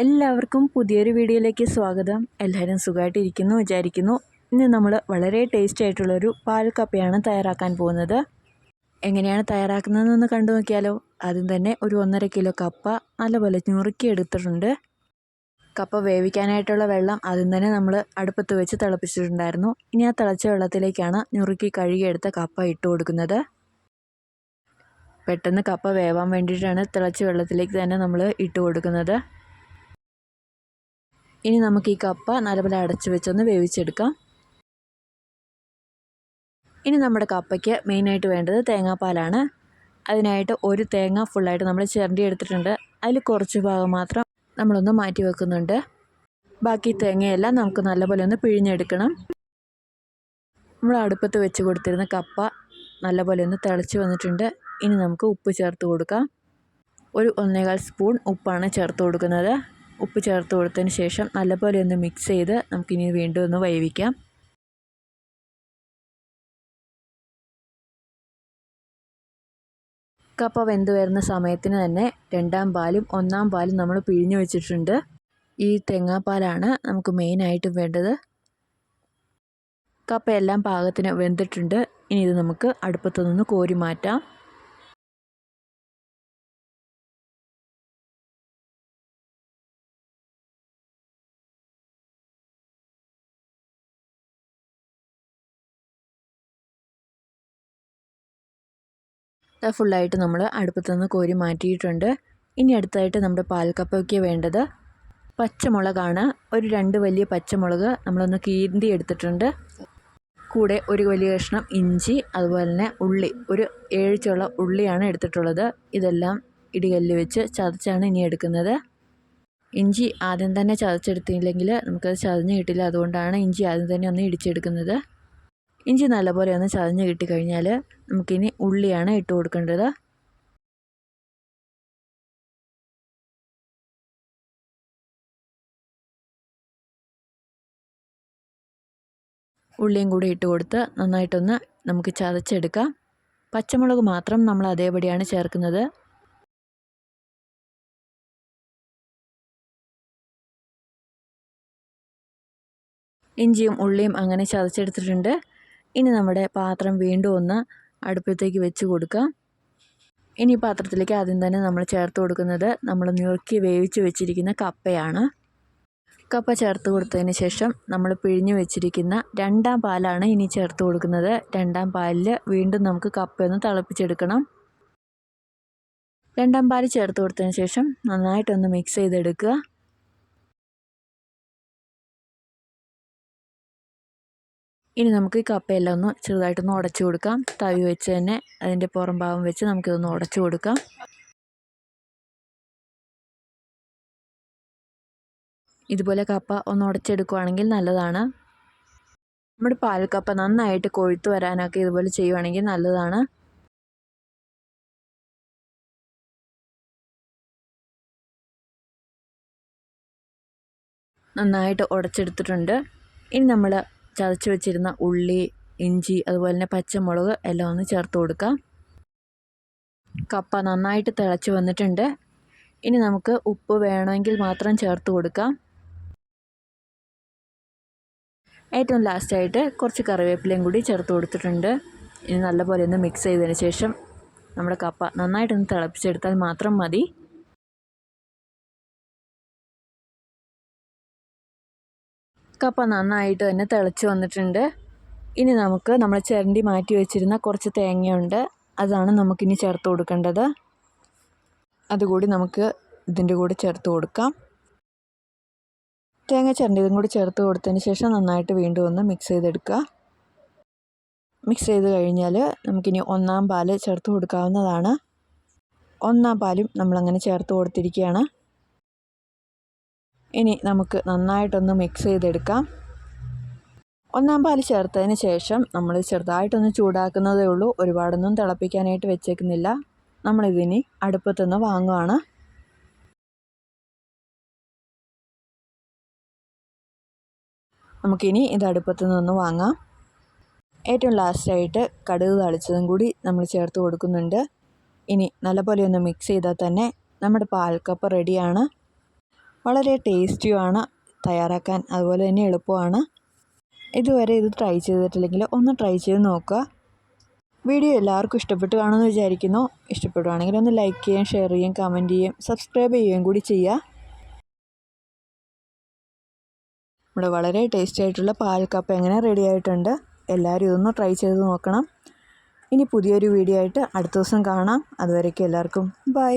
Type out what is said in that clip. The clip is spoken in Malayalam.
എല്ലാവർക്കും പുതിയൊരു വീഡിയോയിലേക്ക് സ്വാഗതം. എല്ലാവരും സുഖമായിട്ടിരിക്കുന്നു വിചാരിക്കുന്നു. ഇന്ന് നമ്മൾ വളരെ ടേസ്റ്റി ആയിട്ടുള്ളൊരു പാൽ കപ്പയാണ് തയ്യാറാക്കാൻ പോകുന്നത്. എങ്ങനെയാണ് തയ്യാറാക്കുന്നതെന്ന് കണ്ടു നോക്കിയാലോ. ആദ്യം തന്നെ ഒരു ഒന്നര കിലോ കപ്പ നല്ലപോലെ ഞുറുക്കി എടുത്തിട്ടുണ്ട്. കപ്പ വേവിക്കാനായിട്ടുള്ള വെള്ളം ആദ്യം തന്നെ നമ്മൾ അടുപ്പത്ത് വെച്ച് തിളപ്പിച്ചിട്ടുണ്ടായിരുന്നു. ഇനി ആ തിളച്ച വെള്ളത്തിലേക്കാണ് ഞുറുക്കി കഴുകിയെടുത്ത കപ്പ ഇട്ട് കൊടുക്കുന്നത്. പെട്ടെന്ന് കപ്പ വേവാൻ വേണ്ടിയിട്ടാണ് തിളച്ച വെള്ളത്തിലേക്ക് തന്നെ നമ്മൾ ഇട്ട് കൊടുക്കുന്നത്. ഇനി നമുക്ക് ഈ കപ്പ നല്ലപോലെ അടച്ചു വെച്ചൊന്ന് വേവിച്ചെടുക്കാം. ഇനി നമ്മുടെ കപ്പയ്ക്ക് മെയിനായിട്ട് വേണ്ടത് തേങ്ങാപ്പാലാണ്. അതിനായിട്ട് ഒരു തേങ്ങ ഫുള്ളായിട്ട് നമ്മൾ ചിരണ്ടി എടുത്തിട്ടുണ്ട്. അതിൽ കുറച്ച് ഭാഗം മാത്രം നമ്മളൊന്ന് മാറ്റി വെക്കുന്നുണ്ട്. ബാക്കി തേങ്ങയെല്ലാം നമുക്ക് നല്ലപോലെ ഒന്ന് പിഴിഞ്ഞെടുക്കണം. നമ്മൾ അടുപ്പത്ത് വെച്ച് കൊടുത്തിരുന്ന കപ്പ നല്ലപോലെ ഒന്ന് തിളച്ച് വന്നിട്ടുണ്ട്. ഇനി നമുക്ക് ഉപ്പ് ചേർത്ത് കൊടുക്കാം. ഒരു ഒന്നേകാൽ സ്പൂൺ ഉപ്പാണ് ചേർത്ത് കൊടുക്കുന്നത്. ഉപ്പ് ചേർത്ത് കൊടുത്തതിന് ശേഷം നല്ലപോലെ ഒന്ന് മിക്സ് ചെയ്ത് നമുക്കിനി വീണ്ടും ഒന്ന് വേവിക്കാം. കപ്പ വെന്ത് വരുന്ന സമയത്തിന് തന്നെ രണ്ടാം പാലും ഒന്നാം പാലും നമ്മൾ പിഴിഞ്ഞു വെച്ചിട്ടുണ്ട്. ഈ തേങ്ങാപ്പാലാണ് നമുക്ക് മെയിനായിട്ടും വേണ്ടത്. കപ്പ എല്ലാം പാകത്തിന് വെന്തിട്ടുണ്ട്. ഇനി ഇത് നമുക്ക് അടുപ്പത്തു നിന്ന് കോരി മാറ്റാം. ഫുള്ളായിട്ട് നമ്മൾ അടുപ്പത്ത് നിന്ന് കോരി മാറ്റിയിട്ടുണ്ട്. ഇനി അടുത്തായിട്ട് നമ്മുടെ പാൽക്കപ്പയ്ക്ക് വേണ്ടത് പച്ചമുളകാണ്. ഒരു രണ്ട് വലിയ പച്ചമുളക് നമ്മളൊന്ന് കീന്തി എടുത്തിട്ടുണ്ട്. കൂടെ ഒരു വലിയ കഷ്ണം ഇഞ്ചി അതുപോലെ തന്നെ ഉള്ളി. ഒരു ഏഴ് ചുള ഉള്ളിയാണ് എടുത്തിട്ടുള്ളത്. ഇതെല്ലാം ഇടികല്ല് വെച്ച് ചതച്ചാണ് ഇനി എടുക്കുന്നത്. ഇഞ്ചി ആദ്യം തന്നെ ചതച്ചെടുത്തില്ലെങ്കിൽ നമുക്കത് ചതഞ്ഞ് കിട്ടില്ല. അതുകൊണ്ടാണ് ഇഞ്ചി ആദ്യം തന്നെ ഒന്ന് ഇടിച്ചെടുക്കുന്നത്. ഇഞ്ചി നല്ലപോലെ ഒന്ന് ചതഞ്ഞ് കിട്ടിക്കഴിഞ്ഞാൽ നമുക്കിനി ഉള്ളിയാണ് ഇട്ട് കൊടുക്കേണ്ടത്. ഉള്ളിയും കൂടി ഇട്ട് കൊടുത്ത് നന്നായിട്ടൊന്ന് നമുക്ക് ചതച്ചെടുക്കാം. പച്ചമുളക് മാത്രം നമ്മൾ അതേപടിയാണ് ചേർക്കുന്നത്. ഇഞ്ചിയും ഉള്ളിയും അങ്ങനെ ചതച്ചെടുത്തിട്ടുണ്ട്. ഇനി നമ്മുടെ പാത്രം വീണ്ടും ഒന്ന് അടുപ്പത്തേക്ക് വെച്ച് കൊടുക്കാം. ഇനി പാത്രത്തിലേക്ക് ആദ്യം തന്നെ നമ്മൾ ചേർത്ത് കൊടുക്കുന്നത് നമ്മൾ നുറുക്കി വേവിച്ച് വെച്ചിരിക്കുന്ന കപ്പയാണ്. കപ്പ ചേർത്ത് കൊടുത്തതിന് ശേഷം നമ്മൾ പിഴിഞ്ഞ് വെച്ചിരിക്കുന്ന രണ്ടാം പാലാണ് ഇനി ചേർത്ത് കൊടുക്കുന്നത്. രണ്ടാം പാലിൽ വീണ്ടും നമുക്ക് കപ്പയൊന്ന് തിളപ്പിച്ചെടുക്കണം. രണ്ടാം പാൽ ചേർത്ത് കൊടുത്തതിന് ശേഷം നന്നായിട്ടൊന്ന് മിക്സ് ചെയ്തെടുക്കുക. ഇനി നമുക്ക് ഈ കപ്പയെല്ലാം ഒന്ന് ചെറുതായിട്ടൊന്ന് ഉടച്ചു കൊടുക്കാം. തവി വെച്ച് തന്നെ അതിന്റെ പുറം ഭാഗം വെച്ച് നമുക്കിതൊന്ന് ഉടച്ചു കൊടുക്കാം. ഇതുപോലെ കപ്പ ഒന്ന് ഉടച്ചെടുക്കുകയാണെങ്കിൽ നല്ലതാണ്. നമ്മുടെ പാൽക്കപ്പ നന്നായിട്ട് കൊഴുത്ത് വരാനൊക്കെ ഇതുപോലെ ചെയ്യുവാണെങ്കിൽ നല്ലതാണ്. നന്നായിട്ട് ഉടച്ചെടുത്തിട്ടുണ്ട്. ഇനി നമ്മൾ ചതച്ച് വെച്ചിരുന്ന ഉള്ളി ഇഞ്ചി അതുപോലെ തന്നെ പച്ചമുളക് എല്ലാം ഒന്ന് ചേർത്ത് കൊടുക്കാം. കപ്പ നന്നായിട്ട് തിളച്ച് വന്നിട്ടുണ്ട്. ഇനി നമുക്ക് ഉപ്പ് വേണമെങ്കിൽ മാത്രം ചേർത്ത് കൊടുക്കാം. ഏറ്റവും ലാസ്റ്റായിട്ട് കുറച്ച് കറിവേപ്പിലയും കൂടി ചേർത്ത് കൊടുത്തിട്ടുണ്ട്. ഇനി നല്ലപോലെ ഒന്ന് മിക്സ് ചെയ്തതിന് ശേഷം നമ്മുടെ കപ്പ നന്നായിട്ടൊന്ന് തിളപ്പിച്ചെടുത്താൽ മാത്രം മതി. കപ്പ നന്നായിട്ട് തന്നെ തിളച്ച് വന്നിട്ടുണ്ട്. ഇനി നമുക്ക് നമ്മൾ ചിരണ്ടി മാറ്റി വെച്ചിരുന്ന കുറച്ച് തേങ്ങയുണ്ട്. അതാണ് നമുക്കിനി ചേർത്ത് കൊടുക്കേണ്ടത്. അതുകൂടി നമുക്ക് ഇതിന്റെ കൂടെ ചേർത്ത് കൊടുക്കാം. തേങ്ങ ചിരണ്ടി ചിരണ്ടിയതും കൂടി ചേർത്ത് കൊടുത്തതിന് ശേഷം നന്നായിട്ട് വീണ്ടും ഒന്ന് മിക്സ് ചെയ്തെടുക്കുക. മിക്സ് ചെയ്ത് കഴിഞ്ഞാൽ നമുക്കിനി ഒന്നാം പാൽ ചേർത്ത് കൊടുക്കാവുന്നതാണ്. ഒന്നാം പാലും നമ്മളങ്ങനെ ചേർത്ത് കൊടുത്തിരിക്കുകയാണ്. ഇനി നമുക്ക് നന്നായിട്ടൊന്ന് മിക്സ് ചെയ്തെടുക്കാം. ഒന്നാം പാൽ ചേർത്തതിന് ശേഷം നമ്മൾ ചെറുതായിട്ടൊന്ന് ചൂടാക്കുന്നതേ ഉള്ളൂ. ഒരുപാടൊന്നും തിളപ്പിക്കാനായിട്ട് വെച്ചേക്കുന്നില്ല. നമ്മളിതിനി അടുപ്പത്തുനിന്ന് വാങ്ങുവാണ്. നമുക്കിനി ഇത് അടുപ്പത്തു നിന്ന് വാങ്ങാം. ഏറ്റവും ലാസ്റ്റായിട്ട് കടുക് തളിച്ചതും കൂടി നമ്മൾ ചേർത്ത് കൊടുക്കുന്നുണ്ട്. ഇനി നല്ലപോലെ ഒന്ന് മിക്സ് ചെയ്താൽ തന്നെ നമ്മുടെ പാൽക്കപ്പ് റെഡിയാണ് വളരെ ടേസ്റ്റിയുമാണ് തയ്യാറാക്കാൻ അതുപോലെ തന്നെ എളുപ്പമാണ്. ഇതുവരെ ഇത് ട്രൈ ചെയ്തിട്ടില്ലെങ്കിൽ ഒന്ന് ട്രൈ ചെയ്ത് നോക്കുക. വീഡിയോ എല്ലാവർക്കും ഇഷ്ടപ്പെട്ട് കാണുമെന്ന് വിചാരിക്കുന്നു. ഇഷ്ടപ്പെടുവാണെങ്കിൽ ഒന്ന് ലൈക്ക് ചെയ്യുകയും ഷെയർ ചെയ്യുകയും കമന്റ് ചെയ്യുകയും സബ്സ്ക്രൈബ് ചെയ്യുകയും കൂടി ചെയ്യുക. നമ്മുടെ വളരെ ടേസ്റ്റി ആയിട്ടുള്ള പാൽക്കപ്പ എങ്ങനെ റെഡി ആയിട്ടുണ്ട് എല്ലാവരും ഇതൊന്ന് ട്രൈ ചെയ്ത് നോക്കണം. ഇനി പുതിയൊരു വീഡിയോ ആയിട്ട് അടുത്ത ദിവസം കാണാം. അതുവരേക്കും എല്ലാവർക്കും ബൈ